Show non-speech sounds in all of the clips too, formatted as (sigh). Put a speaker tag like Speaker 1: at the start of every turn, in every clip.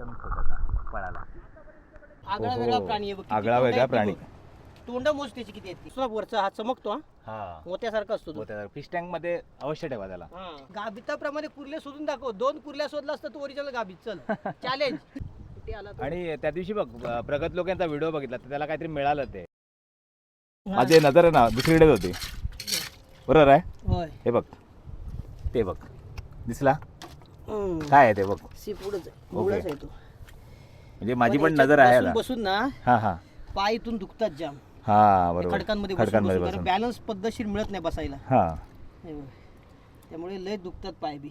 Speaker 1: एकदम छोटासा पळाला
Speaker 2: आगळा. वेगळा प्राणी आहे बघ किती
Speaker 1: आगळा
Speaker 2: तोंड
Speaker 1: वेगळा
Speaker 2: आहेत ते
Speaker 1: प्राणी.
Speaker 2: बघ. तोंड मोज त्याची किती आहेत ती. सुद्धा वरचा हात चमकतो हा?
Speaker 1: हा.
Speaker 2: मोत्यासारखा असतो तो.
Speaker 1: फिश टँकमध्ये अवश्य ठेवा त्याला.
Speaker 2: हा. गाभिताप्रमाणे कुर्ले शोधून दाखव. दोन कुर्ल्या शोधला असतं तू ओरिजिनल गाभित. चल. (laughs) चॅलेंज कुठे आला तो?
Speaker 1: आणि त्या दिवशी बघ अं, प्रगत लोकांचा व्हिडिओ बघितला तर त्याला काहीतरी मिळालं ते. माझी नजर आहे ना दुसरीकडेच होती. बरोबर आहे?
Speaker 2: होय.
Speaker 1: हे बघ. ते बघ. दिसला?
Speaker 2: हम्म.
Speaker 1: काय आहे ते बघ?
Speaker 2: सी पुढंच आहे. तो.
Speaker 1: म्हणजे माझी पण
Speaker 2: याच्यात
Speaker 1: नजर आहे
Speaker 2: बसून- ना
Speaker 1: हा हा.
Speaker 2: पाय इथून दुखतात जाम.
Speaker 1: हा बरोबर.
Speaker 2: खडकांमध्ये बसून
Speaker 1: खडकांमध्ये
Speaker 2: बसून
Speaker 1: बसून.
Speaker 2: बॅलन्स पद्धतशीर मिळत नाही बसायला.
Speaker 1: हा.
Speaker 2: हे बघ. त्यामुळे लय दुखतात पाय बी.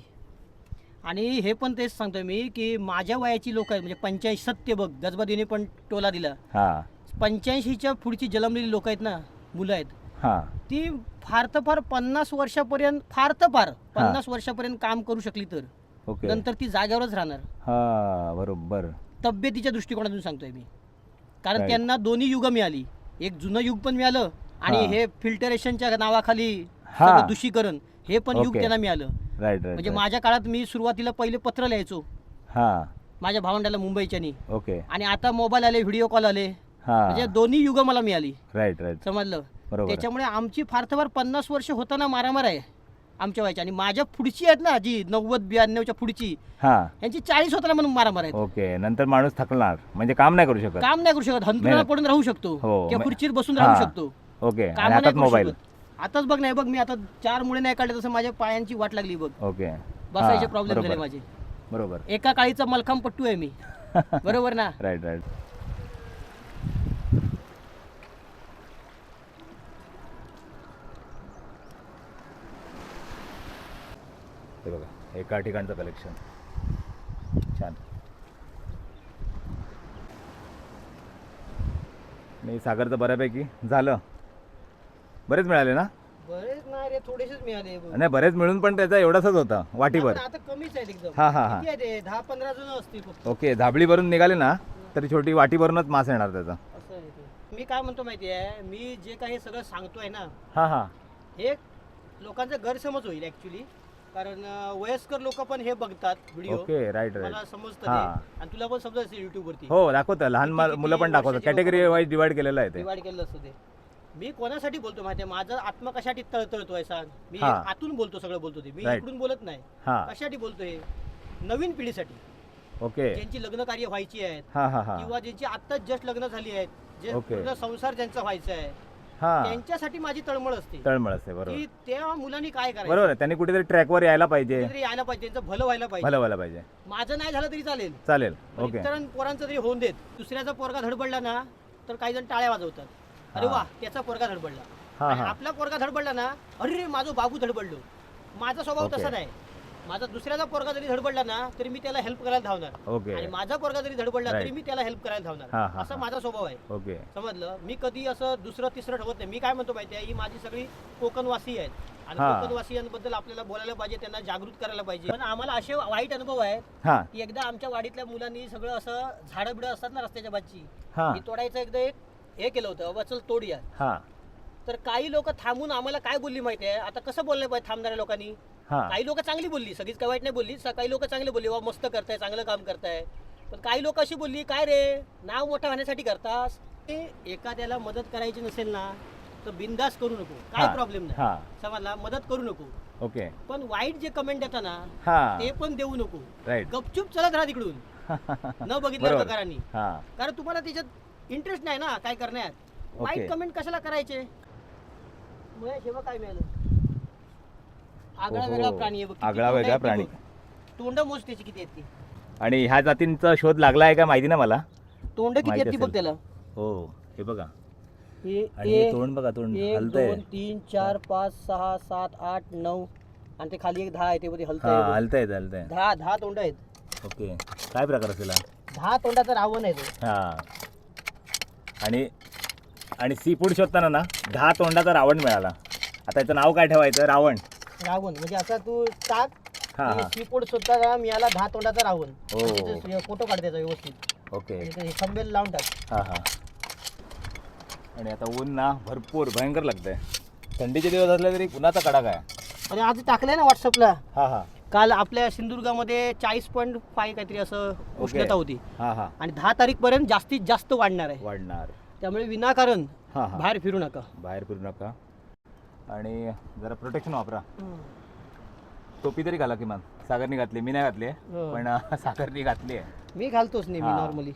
Speaker 2: आणि हे पण तेच सांगतोय मी की माझ्या वयाची लोक आहेत म्हणजे पंच्याऐंशी सत्य बघ. गजबादीने पण टोला दिला.
Speaker 1: हा.
Speaker 2: पंच्याऐंशीच्या पुढची जन्मलेली लोक आहेत ना मुलं आहेत.
Speaker 1: हा.
Speaker 2: ती फार तर फार पन्नास वर्षापर्यंत फार तर फार पन्नास वर्षापर्यंत काम करू शकली तर.
Speaker 1: ओके.
Speaker 2: नंतर ती जागेवरच राहणार.
Speaker 1: हा बरोबर.
Speaker 2: तब्येतीच्या दृष्टिकोनातून सांगतोय मी. कारण
Speaker 1: Right.
Speaker 2: त्यांना दोन्ही युग मिळाली. एक जुनं युग पण मिळालं आणि
Speaker 1: हा.
Speaker 2: हे फिल्टरेशनच्या नावाखाली
Speaker 1: हा.
Speaker 2: सगळं दूषीकरण हे पण युग
Speaker 1: Okay.
Speaker 2: त्यांना मिळालं.
Speaker 1: राईट
Speaker 2: म्हणजे माझ्या काळात मी सुरुवातीला पहिले पत्र लिहायचो.
Speaker 1: हा.
Speaker 2: माझ्या भावंडाला मुंबईच्यानी.
Speaker 1: ओके
Speaker 2: आणि आता मोबाईल आले व्हिडिओ कॉल आले.
Speaker 1: हा.
Speaker 2: म्हणजे दोन्ही युग मला मिळाली.
Speaker 1: राईट राईट
Speaker 2: समजलं?
Speaker 1: बरोबर. आहे.
Speaker 2: त्याच्यामुळे आमची फार तर फार पन्नास वर्ष होताना मारामार आहे. आमच्या वयाची. आणि माझ्या पुढची आहेत ना जी नव्वद ब्याण्णवच्या पुढची
Speaker 1: हा.
Speaker 2: यांची चाळीस होताना म्हणून मारामार आहेत.
Speaker 1: ओके नंतर माणूस थकणार. म्हणजे काम नाही करू शकत.
Speaker 2: काम नाही करू शकत.
Speaker 1: मेहनत.
Speaker 2: पडून राहू शकतो.
Speaker 1: हो,
Speaker 2: किंवा
Speaker 1: मे-
Speaker 2: खुर्चीत बसून
Speaker 1: हा.
Speaker 2: राहू शकतो.
Speaker 1: ओके
Speaker 2: काम
Speaker 1: आणि
Speaker 2: नाही
Speaker 1: हातात
Speaker 2: करू
Speaker 1: मोबाईल.
Speaker 2: शकत. आताच बघ नाही बघ मी आता चार मुळे नाही काढले तसं माझ्या पायांची वाट लागली बघ.
Speaker 1: ओके.
Speaker 2: बसायचे
Speaker 1: हा,
Speaker 2: प्रॉब्लेम झाले
Speaker 1: बरोबर.
Speaker 2: माझे.
Speaker 1: बरोबर.
Speaker 2: एका काळीचा मलखाम पट्टू आहे मी. (laughs) बरोबर ना?
Speaker 1: राईट राईट हे बघा एका ठिकाणचं कलेक्शन छान. आणि सागरचं बऱ्यापैकी झालं. बरेच मिळाले ना?
Speaker 2: बरेच नाही रे थोडेसेच मिळाले.
Speaker 1: नाही बरेच मिळून पण त्याचा एवढाच होता वाटीभर.
Speaker 2: आता कमीच आहेत एकदम.
Speaker 1: हा, हा, हा.
Speaker 2: किती दहा पंधरा जण असतील फक्त.
Speaker 1: ओके झाबळीवरून निघाले ना तरी छोटी वाटीभरूनच मास येणार त्याचा.
Speaker 2: असं आहे ते. मी काय म्हणतो माहिती आहे मी जे काही सगळं सांगतोय ना
Speaker 1: हा हा.
Speaker 2: हे लोकांचा गैरसमज होईल ऍक्च्युली कारण अं, वयस्कर लोक पण हे बघतात व्हिडिओ.
Speaker 1: ओके राईट
Speaker 2: मला
Speaker 1: राईट
Speaker 2: समजतं ते.
Speaker 1: हा.
Speaker 2: आणि तुला पण असेल युट्यूब वरती.
Speaker 1: हो दाखवतं. लहान मा- मुलं पण दाखवतात.
Speaker 2: वर्षाची
Speaker 1: कॅटेगरी वाईज डिवाइड केलेलं आहे ते.
Speaker 2: डिवाइड केलेलं असतं ते. मी कोणासाठी बोलतो माहिती आहे माझा आत्मा कशासाठी तळतळतोय सांग? मी
Speaker 1: हा.
Speaker 2: आतून बोलतो सगळं बोलतो ते. मी
Speaker 1: Right.
Speaker 2: इकडून बोलत नाही.
Speaker 1: हा.
Speaker 2: कशासाठी बोलतोय नवीन पिढीसाठी.
Speaker 1: ओके.
Speaker 2: ज्यांची लग्न कार्य व्हायची आहेत.
Speaker 1: हा हा हा.
Speaker 2: किंवा ज्यांची आत्ताच जस्ट लग्न झाली आहेत जे
Speaker 1: Okay.
Speaker 2: पूर्ण संसार ज्यांचा व्हायचा आहे.
Speaker 1: हा.
Speaker 2: त्यांच्यासाठी माझी तळमळ असते.
Speaker 1: तळमळ असते बरोबर.
Speaker 2: की त्या मुलांनी काय करायचं?
Speaker 1: बरोबर आहे. त्यांनी कुठेतरी ट्रॅकवर यायला पाहिजे.
Speaker 2: यायला पाहिजे त्यांचं भलं व्हायला पाहिजे.
Speaker 1: भलं व्हायला पाहिजे.
Speaker 2: माझं नाही झालं तरी चालेल.
Speaker 1: चालेल.
Speaker 2: पण
Speaker 1: ओके.
Speaker 2: इतर पोरांचं तरी होऊन देत दुसऱ्याचा पोरगा धडपडला ना तर काही जण टाळ्या वाजवतात. अरे
Speaker 1: हा.
Speaker 2: वा त्याचा पोरगा धडपडला
Speaker 1: हा
Speaker 2: आणि
Speaker 1: हा.
Speaker 2: आपला पोरगा धडपडला ना अरे रे माझं बाबू धडपडलो माझा स्वभाव. तसा नाही. माझा दुसऱ्याचा पोरगा जरी धडपडला ना तरी मी त्याला हेल्प करायला धावणार.
Speaker 1: ओके.
Speaker 2: आणि माझा पोरगा जरी धडपडला
Speaker 1: Right.
Speaker 2: तरी मी त्याला हेल्प करायला
Speaker 1: हा,
Speaker 2: धावणार.
Speaker 1: हा,
Speaker 2: असा
Speaker 1: हा.
Speaker 2: माझा स्वभाव आहे.
Speaker 1: ओके.
Speaker 2: समजलं? मी कधी असं दुसरं तिसरं ठेवत नाही. मी काय म्हणतो माहिती आहे? ही माझी सगळी कोकणवासी आहेत. आणि
Speaker 1: हा.
Speaker 2: कोकणवासियांबद्दल आपल्याला बोलायला पाहिजे त्यांना जागृत करायला पाहिजे. पण आम्हाला असे वाईट अनुभव आहेत
Speaker 1: हा.
Speaker 2: की एकदा आमच्या वाडीतल्या मुलांनी सगळं असं झाडं बिडं असतात ना रस्त्याच्या बाजची
Speaker 1: हा.
Speaker 2: मी तोडायचं एकदा एक हे केलं होतं अबा चल तोडूया
Speaker 1: हा.
Speaker 2: तर काही लोक थांबून आम्हाला काय बोलली माहिती आहे? आता कसं बोललं पाहिजे थांबणाऱ्या लोकांनी? काही लोक चांगली बोलली सगळीच काय वाईट नाही बोलली. काही लोक चांगली बोलली वा मस्त करताय चांगलं काम करताय. पण काही लोक अशी बोलली काय रे नाव मोठं होण्यासाठी करतास? ते एखाद्याला मदत करायची नसेल ना तर बिंदास करू नको. काय प्रॉब्लेम नाही. समजला? मदत करू नको.
Speaker 1: ओके.
Speaker 2: पण वाईट जे कमेंट येतात ना ते पण देऊ नको. गपचूप चलत राहा तिकडून. (laughs) न बघितल्या
Speaker 1: बरोबर.
Speaker 2: प्रकारांनी. कारण तुम्हाला त्याच्यात इंटरेस्ट नाही ना काय करण्यात. वाईट कमेंट कशाला करायचे? हे बघ काय मिळालं? आगळा
Speaker 1: ओहो,
Speaker 2: वेगळा प्राणी आहे बघ किती
Speaker 1: आगळा
Speaker 2: तोंड
Speaker 1: वेगळा
Speaker 2: आहेत ते
Speaker 1: प्राणी.
Speaker 2: बघ. तोंड मोज त्याची किती आहेत ती.
Speaker 1: आणि ह्या जातींचा शोध लागला आहे का माहिती ना मला?
Speaker 2: तोंड किती
Speaker 1: माहिती
Speaker 2: आहेत ती बघ
Speaker 1: असेल.
Speaker 2: त्याला.
Speaker 1: हो हे बघा.
Speaker 2: हे
Speaker 1: आणि हे तोंड बघा तोंड
Speaker 2: एक
Speaker 1: हलतंय.
Speaker 2: दोन तीन चार पाच सहा सात आठ नऊ आणि ते खाली एक दहा आहे ते मध्ये
Speaker 1: हा
Speaker 2: हलत
Speaker 1: हलतंय हलतंय.
Speaker 2: दहा दहा तोंड आहेत.
Speaker 1: ओके. काय प्रकार असेल हा?
Speaker 2: दहा तोंडाचं रावण आहे तो.
Speaker 1: हा. आणि आणि सी फूड शोधताना ना दहा तोंडाचा रावण मिळाला. आता याचं नाव काय ठेवायचं? रावण.
Speaker 2: रावण म्हणजे आता तू टाक
Speaker 1: हा हा.
Speaker 2: सीपोड सुद्धा मिळाला दहा तोंडाचा रावण
Speaker 1: हो.
Speaker 2: फोटो काढ त्याचा व्यवस्थित.
Speaker 1: ओके.
Speaker 2: ते खंबेल लावून टाक.
Speaker 1: हा हा. आणि आता ऊन ना भरपूर भयंकर लागतंय. थंडीचे दिवस असले तरी उन्हाचा कडाका आहे.
Speaker 2: आणि आज टाकलंय ना व्हॉट्सअपला
Speaker 1: हा हा.
Speaker 2: काल आपल्या सिंधुदुर्गामध्ये चाळीस पॉईंट फाय काहीतरी असं उष्णता होती.
Speaker 1: हा हा.
Speaker 2: आणि दहा तारीखपर्यंत जास्तीत जास्त वाढणार आहे.
Speaker 1: वाढणार.
Speaker 2: त्यामुळे विनाकारण
Speaker 1: हा हा.
Speaker 2: बाहेर फिरू नका.
Speaker 1: बाहेर फिरू नका. आणि जरा प्रोटेक्शन वापरा. टोपी तरी घाला किमान. सागरनी घातली मी नाही घातली
Speaker 2: हो.
Speaker 1: पण सागरनी घातली आहे.
Speaker 2: मी घालतोच नेहमी
Speaker 1: हा.
Speaker 2: नॉर्मली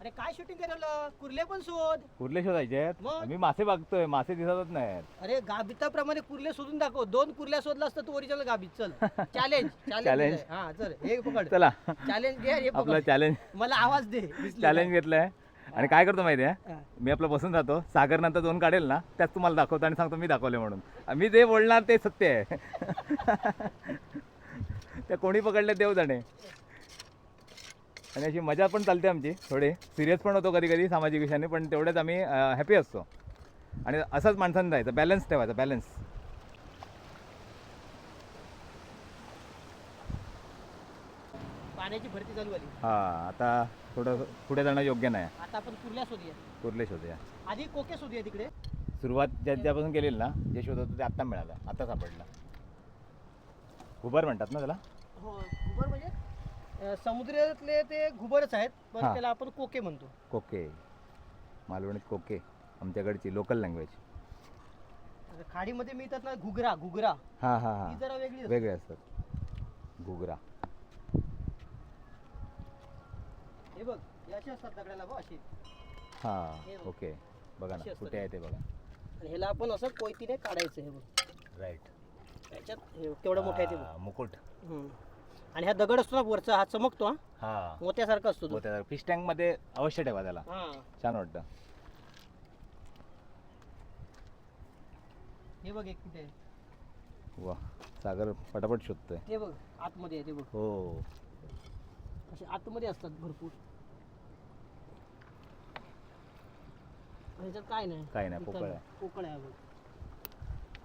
Speaker 2: अरे काय शूटिंग करायला? कुर्ले पण शोध.
Speaker 1: कुर्ले शोधायचे आहेत?
Speaker 2: मग?
Speaker 1: मी मासे बघतोय मासे दिसतच नाही.
Speaker 2: अरे गाबिताप्रमाणे कुर्ले शोधून दाखव. दोन कुर्ल्या शोधला असतं तू ओरिजिनल गाबीत. चल. Challenge (laughs)
Speaker 1: Challenge.
Speaker 2: चॅलेंज (laughs) हा चल. हे पकड.
Speaker 1: चला.
Speaker 2: चॅलेंज घे हे
Speaker 1: आपलं
Speaker 2: पकड.
Speaker 1: चॅलेंज
Speaker 2: मला आवाज दे. दिसली
Speaker 1: चॅलेंज घेतलंय. आणि काय करतो माहिती आहे
Speaker 2: हा.
Speaker 1: मी आपलं बसून जातो. सागर नंतर दोन काढेल ना त्यात तुम्हाला दाखवतो आणि सांगतो मी दाखवले म्हणून. मी जे बोलणार ते सत्य आहे. (laughs) त्या कोणी पकडले देव जाणे आणि अशी मजा पण चालते आमची थोडी. सिरियस पण होतो कधी कधी सामाजिक विषयाने पण तेवढ्याच आम्ही हॅपी असतो. आणि असंच माणसांनी राहायचं बॅलन्स ठेवायचा बॅलन्स
Speaker 2: पाण्याची भरती चालू झाली.
Speaker 1: हा आता थोडं पुढे जाणं योग्य नाही.
Speaker 2: आता आपण कुर्ल्या शोधूया.
Speaker 1: कुर्ले शोधूया.
Speaker 2: आधी कोके शोधूया तिकडे.
Speaker 1: सुरुवात ज्या ज्यापासून केलेली ना जे शोध होतं ते आत्ता मिळालं. आत्ता सापडलं. उबर म्हणतात ना त्याला?
Speaker 2: हो घुबड म्हणजे? समुद्रातले ते घुबडच आहेत पण
Speaker 1: हा.
Speaker 2: त्याला आपण कोके म्हणतो.
Speaker 1: कोके. मालवणीत कोके आमच्याकडची लोकल लँग्वेज
Speaker 2: आता खाडीमध्ये मिळतात ना घुगरा घुगरा.
Speaker 1: हां हां हां.
Speaker 2: जरा वेगळी असते.
Speaker 1: वेगळे असतात. घुगरा.
Speaker 2: हे बघ हे असे असतात दगडाला बघ अशी. हे.
Speaker 1: ओके. बघा
Speaker 2: अशी
Speaker 1: ना
Speaker 2: असतात
Speaker 1: कुठे आहे ते बघा.
Speaker 2: आणि ह्याला आपण असं कोयतीने काढायचं हे बघ.
Speaker 1: राईट
Speaker 2: त्याच्यात हे बघ, केवढं मोठं आहे ते बघ.
Speaker 1: मुकुट.
Speaker 2: हम्म. आणि हा दगड असतो ना वरचा हा चमकतो हा.
Speaker 1: हां.
Speaker 2: मोत्यासारखा असतो तो.
Speaker 1: फिश टँकमध्ये अवश्य ठेवा त्याला.
Speaker 2: हा.
Speaker 1: छान वाटतं.
Speaker 2: हे बघ एक कुठे आहे
Speaker 1: वा सागर पटापट शोधतोय.
Speaker 2: ते बघ आतमध्ये आहे ते बघ.
Speaker 1: हो.
Speaker 2: असे आतमध्ये असतात भरपूर. ह्याच्यात काय नाही.
Speaker 1: काय नाही, पोकळ आहे.
Speaker 2: पोकळ आहे बघ.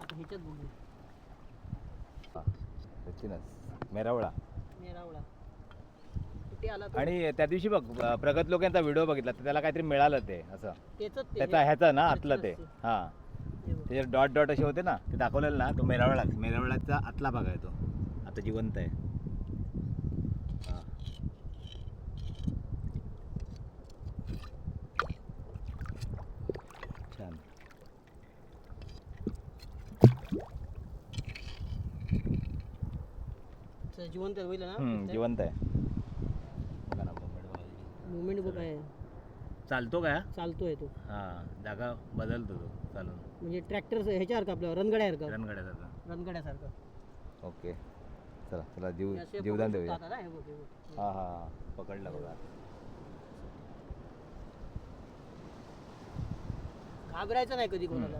Speaker 2: आता ह्याच्यात बघू
Speaker 1: सचिनच मेरावळा.
Speaker 2: मेरावळा कुठे आला तो?
Speaker 1: आणि त्या दिवशी बघ अं, प्रगत लोक यांचा व्हिडिओ बघितला तर त्याला काहीतरी मिळालं ते असं
Speaker 2: त्याचं ते
Speaker 1: त्याचा ह्याचा ना आतलं ते. हां
Speaker 2: हे बघ.
Speaker 1: त्याच्यात डॉट डॉट असे होते ना ते दाखवलेलं ना तो मेरावळाच मेरावळाचा आतला भाग आहे तो आता जिवंत आहे हा. छान
Speaker 2: त्याचं जिवंत होईल ना?
Speaker 1: हम्म, जिवंत आहे.
Speaker 2: मुवमेंट बघ आहे
Speaker 1: चालतो का?
Speaker 2: चालतोय तो.
Speaker 1: हां जागा बदलतो तो चालून.
Speaker 2: म्हणजे ट्रॅक्टर ह्याच्यासारखं आपलं? रणगड्यासारखं
Speaker 1: रणगाड्याचा
Speaker 2: रणगड्यासारखं.
Speaker 1: ओके. चला चला जीव
Speaker 2: हे असे
Speaker 1: जीवदान
Speaker 2: पकडू
Speaker 1: देऊया.
Speaker 2: शकतो आता ना, हे बघ, हे बघ.
Speaker 1: हा हा पकडला बघा.
Speaker 2: घाबरायचं नाही कधी कोणाला.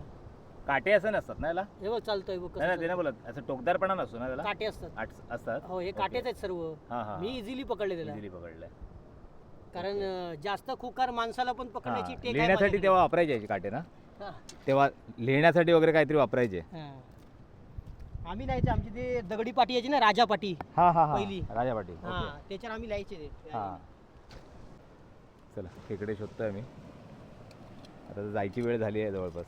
Speaker 1: काटे असं नसतात ना याला?
Speaker 2: हे बघ चालतोय बघ कसं
Speaker 1: नाही
Speaker 2: चालतंय.
Speaker 1: बोलत. असं टोकदारपणा नसतो ना त्याला?
Speaker 2: काटे असतात.
Speaker 1: असतात?
Speaker 2: हो हे काटेच आहेत सर्व.
Speaker 1: हा हा
Speaker 2: मी इझिली पकडले त्याला.
Speaker 1: इझिली पकडलंय
Speaker 2: कारण अं, जास्त खुकार माणसाला पण पकडण्याची टेक आहे
Speaker 1: लिहिण्यासाठी
Speaker 2: माझ्याकडे.
Speaker 1: तेव्हा वापरायचे याचे काटे ना?
Speaker 2: हा,
Speaker 1: तेव्हा लिहिण्यासाठी वगैरे काहीतरी वापरायचे.
Speaker 2: हा. आम्ही लिहायचे आमची ते दगडी पाटी यायची ना राजा पाटी.
Speaker 1: हा हा हा.
Speaker 2: पहिली.
Speaker 1: राजा पाटील
Speaker 2: हा त्याच्यावर आम्ही लिहायचे ते.
Speaker 1: हा. चला खेकडे शोधतोय मी आता तर जायची वेळ झाली आहे जवळपास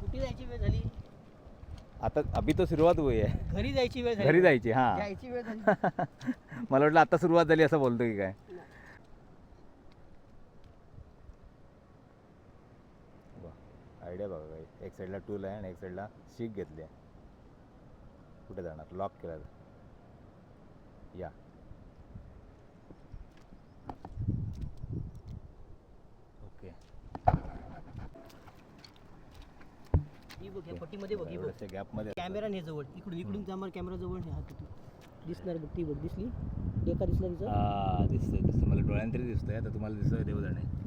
Speaker 2: कुठे जायची वेळ झाली?
Speaker 1: आता अभि तो सुरुवात हुई आहे
Speaker 2: घरी जायची वेळ झाली?
Speaker 1: घरी जायची हा.
Speaker 2: जायची वेळ झाली. (laughs)
Speaker 1: मला वाटलं आता सुरुवात झाली असं बोलतो की काय. आयडिया बघा एक साईडला टूल आहे आणि एक साईडला शीक घेतली आहे. कुठे जाणार? लॉक केला या.
Speaker 2: ही बघ पट्टीमध्ये बघ ही बघ.
Speaker 1: एवढ्याशा
Speaker 2: कॅमेरा नाही जवळ इकडून इकडून जाणार कॅमेरा जवळ नाही हात तू दिसणार बघ ती दिसली? डेका दिसला
Speaker 1: दिसतंय दिसतंय. मला डोळ्यांत तरी दिसतंय आता तुम्हाला दिसतंय देव जाणे आहे,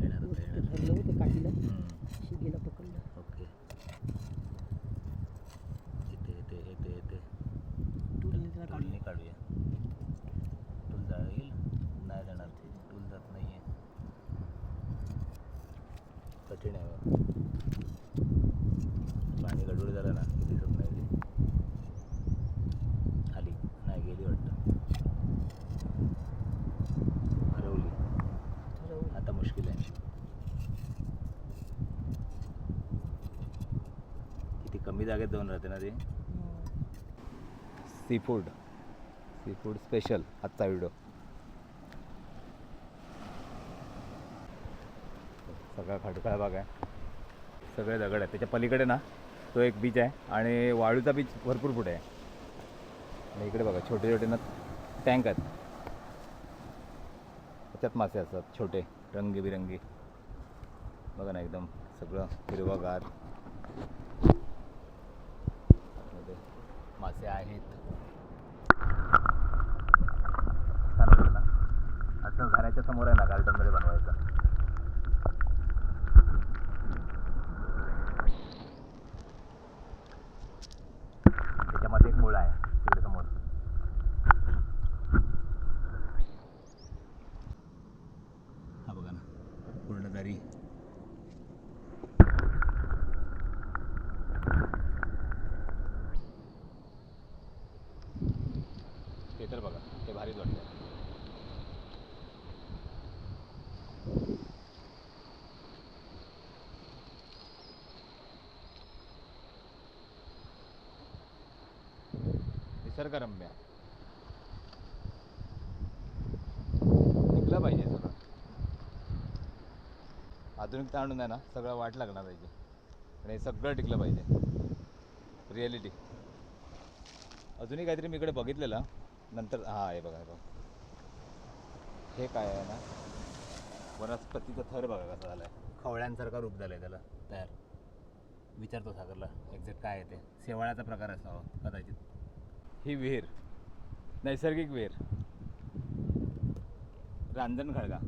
Speaker 1: येणार.
Speaker 2: धरलं होतं
Speaker 1: ओके. येते येते येते येते तू त्याला काढलं. काढूया. जागेत जाऊन राहते ना ते. Seafood seafood special आजचा व्हिडिओ सगळा खडकाळ भाग आहे. सगळे दगड आहेत. त्याच्या पलीकडे ना तो एक बीच आहे आणि वाळूचा बीच भरपूर पुढे आहे. आणि इकडे बघा छोटे छोटे ना टँक आहेत. त्याच्यात मासे असतात छोटे रंगीबिरंगी. बघा ना एकदम सगळं हिरवागारमध्ये मासे आहेत. ना. असं घराच्या समोर आहे ना गार्डनमध्ये बनवा त्याच्यामध्ये एक मुळ आहे तिकडे समोर हा बघा ना पूर्ण दरी ते तर बघा ते भारीच वाटतं निसर्गरम्य. टिकलं पाहिजे सगळं. आधुनिकता आणून आहे ना सगळं वाट लागणार पाहिजे आणि हे सगळं टिकलं पाहिजे. रिॲलिटी अजूनही काहीतरी मी इकडे बघितलेलं. नंतर हां हे बघा हे बघा. हे काय आहे ना? वनस्पतीचा थर बघा कसा झाला आहे खवळ्यांसारखा रूप झालं आहे त्याला. तयार. विचारतो सागरला एक्झॅक्ट काय आहे ते? शेवाळ्याचा प्रकार असावा कदाचित. ही विहीर. नैसर्गिक विहीर. रांजण खळगा.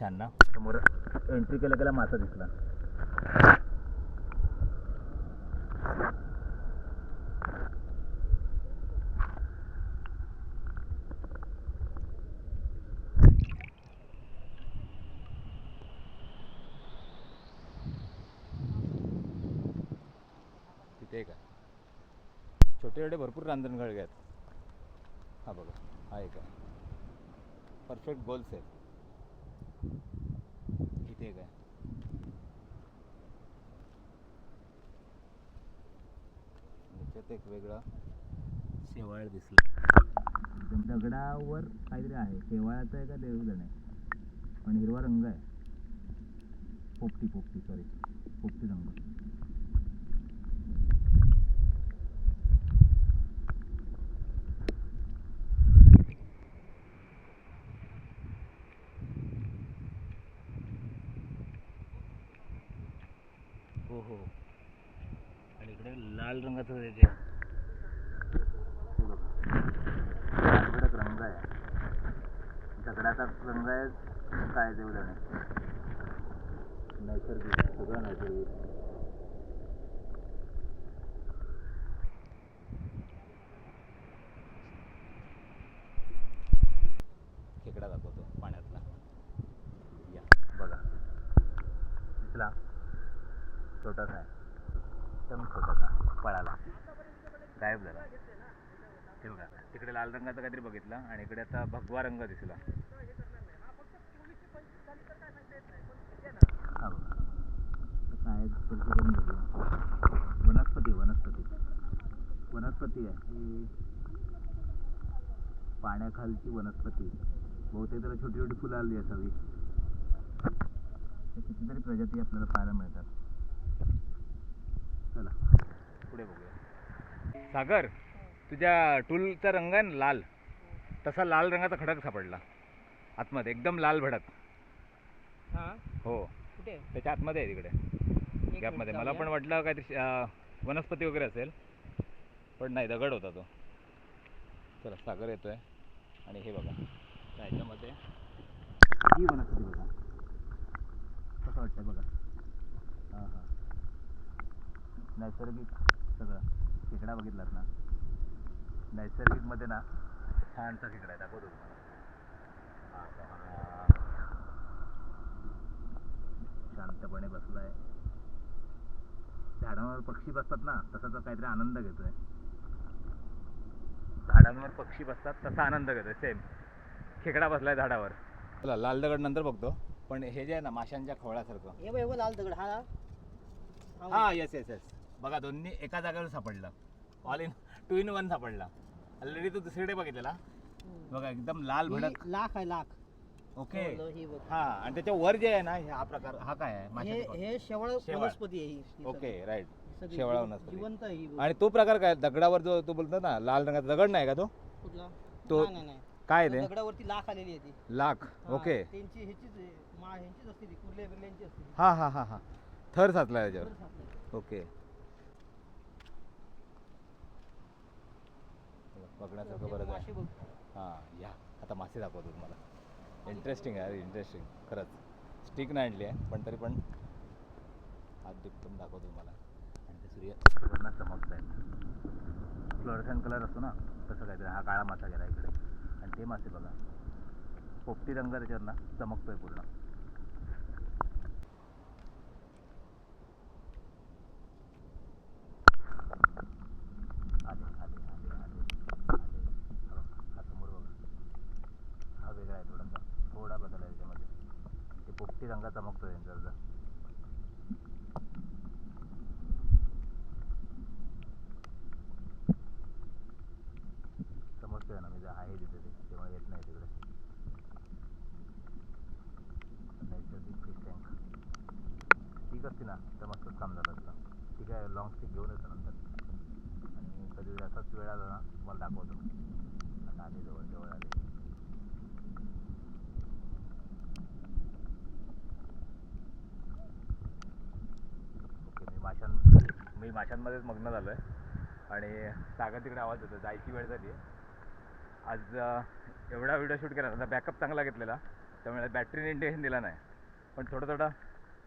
Speaker 1: छान ना? समोर एंट्री केल्या गेला मासा दिसला तिथे का छोटे छोटे भरपूर रांजण खळगे आहेत. हा बघा हा एक आहे. परफेक्ट गोल्स आहेत इथे एक आहे. त्याच्यात एक वेगळा शेवाळ दिसला. एकदम दगडावर काहीतरी आहे. शेवाळाचं आहे का देवलं नाही पण हिरवा रंग आहे. पोपटी पोपटी सॉरी पोपटी रंग. हो हो. आणि इकडे लाल रंगाचं त्याचे रंग आहे. दगडाचा रंग आहे काय तेवढं नाही नैसर्गिक सगळं नैसर्गिक. खेकडा दाखवतो पाण्यातला. या. बघा. दिसला छोटासा आहे. एकदम छोटासा पळाला गायब झाला. ते बघा तिकडे लाल रंगाचा काहीतरी बघितलं आणि इकडे आता भगवा रंग दिसला. आहे वनस्पती वनस्पती. वनस्पती आहे. ही पाण्याखालची वनस्पती. बहुतेक त्याला छोटी छोटी फुलं आली असावी. तर कितीतरी प्रजाती आपल्याला पाहायला मिळतात. चला पुढे बघूया. सागर तुझ्या टूलचा रंग आहे ना लाल. तसा लाल रंगाचा खडक सापडला. आतमध्ये एकदम लाल भडक.
Speaker 2: हां?
Speaker 1: हो.
Speaker 2: कुठे?
Speaker 1: त्याच्या आतमध्ये आहे तिकडे. गॅपमध्ये मला पण वाटलं काहीतरी वनस्पती वगैरे असेल. पण नाही दगड होता तो. चला सागर येतोय. आणि हे बघा. त्या ह्याच्यामध्ये ही वनस्पती बघा. कसं वाटतंय बघा. हां हां. नैसर्गिक सगळं. खेकडा बघितलात ना? नैसर्गिकमध्ये ना छानसा खेकडा आहे. दाखवतो तुम्हाला. शांतपणे बसलाय. झाडांवर पक्षी बसतात ना तसा तो काहीतरी आनंद घेतोय. झाडांवर पक्षी बसतात तसा आनंद घेतोय. सेम खेकडा बसलाय झाडावर. चला लाल दगड नंतर बघतो. पण हे जे आहे ना माशांच्या खवळ्यासारखं
Speaker 2: लाल दगड. हा
Speaker 1: हा. येस येस येस बघा दोन्ही एका जागेवर सापडलं. All in two in one सापडला. ऑलरेडी तू दुसरीकडे बघितलेला. बघा एकदम लाल भडक.
Speaker 2: लाख आहे लाख.
Speaker 1: ओके
Speaker 2: हो, ही
Speaker 1: आणि त्याच्या वर जे आहे ना हे हा प्रकार हा काय आहे?
Speaker 2: हे. हे शेवळ. वनस्पती आहे
Speaker 1: ओके राईट शेवाळ वनस्पती. आणि तो प्रकार काय? दगडावर जो तो बोलतो ना लाल रंगाचा दगड नाही का तो?
Speaker 2: कुठला?
Speaker 1: तो-
Speaker 2: नाही, नाही, नाही.
Speaker 1: काय ते?
Speaker 2: दगडावरती लाख आलेली आहे ती.
Speaker 1: लाख.
Speaker 2: हा,
Speaker 1: ओके
Speaker 2: त्यांची ह्याचीच आहे, मा ह्यांचीच असते ती कुर्ल्या बिर्ल्यांची असते.
Speaker 1: हा हा हा हा. थर साचला
Speaker 2: सापडलं.
Speaker 1: ओके बघण्यासारखं बरंच आहे. हां या. आता मासे दाखवतो तुम्हाला. इंटरेस्टिंग आहे अरे इंटरेस्टिंग खरंच. स्टिक नाही आणली आहे पण तरी पण हात दुपटून दाखवतो तुम्हाला. आणि ते सूर्य चमकत आहेत फ्लोरसन कलर असतो ना तसं काहीतरी. हा काळा मासा गेला इकडे. आणि ते मासे बघा. पोपटी रंग त्याच्यावर ना चमकतोय पूर्ण आले आले आले आले आले हा बघ, हा समोर बघा हा वेगळा आहे थोडासा थोडा बदल आहे त्याच्यामध्ये ते पोपटी रंगा चमकतो त्यांचा समजतोय ना मी जर आहे तिथे ते तेव्हा येत नाही तिकडे. नैसर्गिक फिश टँक ठीक असते ना तर मस्तच काम झालं असतं. ठीक आहे लॉंग स्टिक घेऊन येतो नंतर. आणि कधी असाच वेळ आला ना तुम्हाला दाखवतो. आता आले जवळ जवळ आले ओके मी माशां मी माशांमध्येच मग्न झालो आहे आणि सागर तिकडे आवाज होतो जायची वेळ झाली आहे आज एवढा व्हिडिओ शूट केला. ना बॅकअप चांगला घेतलेला. त्यामुळे बॅटरीने इंडिकेशन दिला नाही. पण थोडं थोडं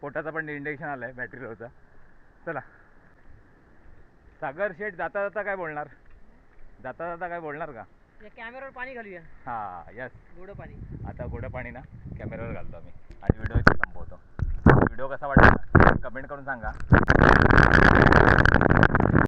Speaker 1: पोटाचा पण इंडिकेशन आलं आहे बॅटरी लोचा चला. सागर शेठ जाता जाता काय बोलणार? जाता जाता काय बोलणार का?
Speaker 2: या कॅमेऱ्यावर पाणी घालूया.
Speaker 1: हां यस
Speaker 2: गोडं पाणी.
Speaker 1: आता गोडं पाणी ना कॅमेऱ्यावर घालतो आम्ही. आणि व्हिडिओ संपवतो व्हिडिओ कसा वाटला? कमेंट करून सांगा.